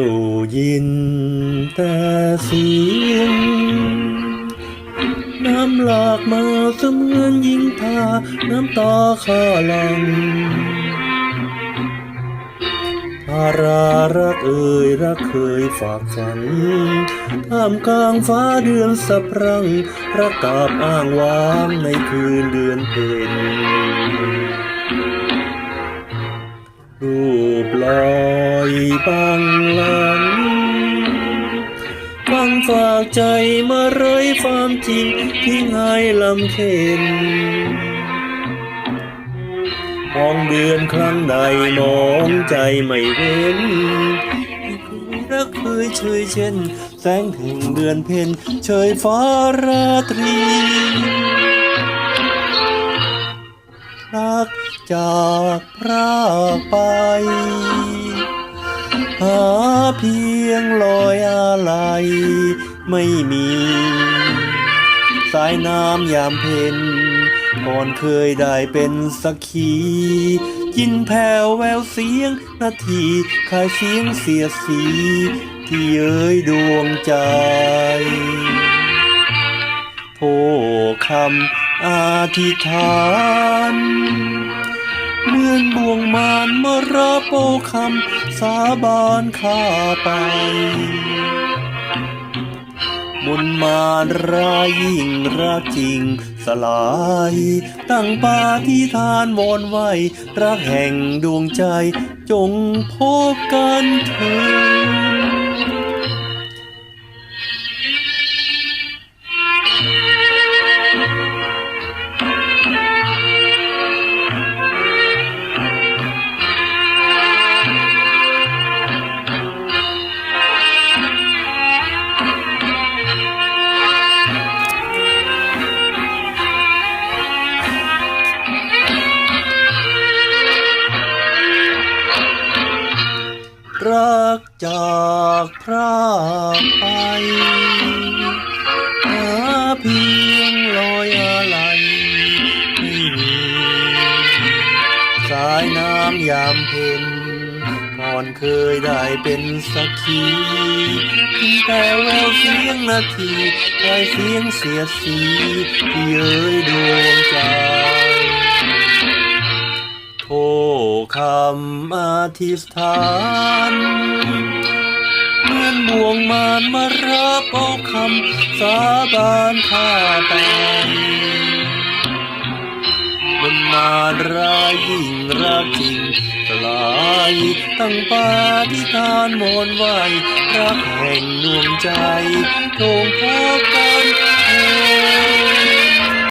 วยินแต่เสียง น้ำหลากมาเสมือนยิงพา น้ำตาข้าลังอารารักเอ่ยรักเคยฝากฝันท่ามกลางฟ้าเดือนสะพรัง รักกาบอ้างว้างในคืนเดือนเพ็ญรูปลอยปัง ใจมาเรยความจริงที่ไงลำเค็นมองเดือนครั้งใดมองใจไม่เว้นรักเคยเชยเช่น แสงแห่งเดือนเพ็ญเชยฟ้าราตรีรักจากพรากไป หาเพียงลอยอะไร ไม่มี สายน้ำยามเพ็ญก่อนเคยได้เป็นสักขียินแผ่วแววเสียงนาทีคายเสียงเสียสี ที่เย้ยดวงใจโทคำอธิษฐานเลื่อนบ่วงมานมารับโอคำสาบานข้าไป บุญมารรายยิ่งรักจริงสลาย ตั้งปาที่ทานวอนไว้ รักแห่งดวงใจ จงพบกันเถิด รักจากพรากไปหาเพียงลอยอะไรไม่มีสายน้ำยามเพ็ญก่อนเคยได้เป็นสักขีแต่แววเสียงนาทีใครเสียงเสียสีที่เย้ยดวงใจโท คำอธิษฐานเหมือนบ่วงมานมารับเอาคำสาบานข้าไปบนมารรายยิ่งรักจริงสลายตั้งปาฏิทานมนไว้รักแห่งดวงใจจงพบกัน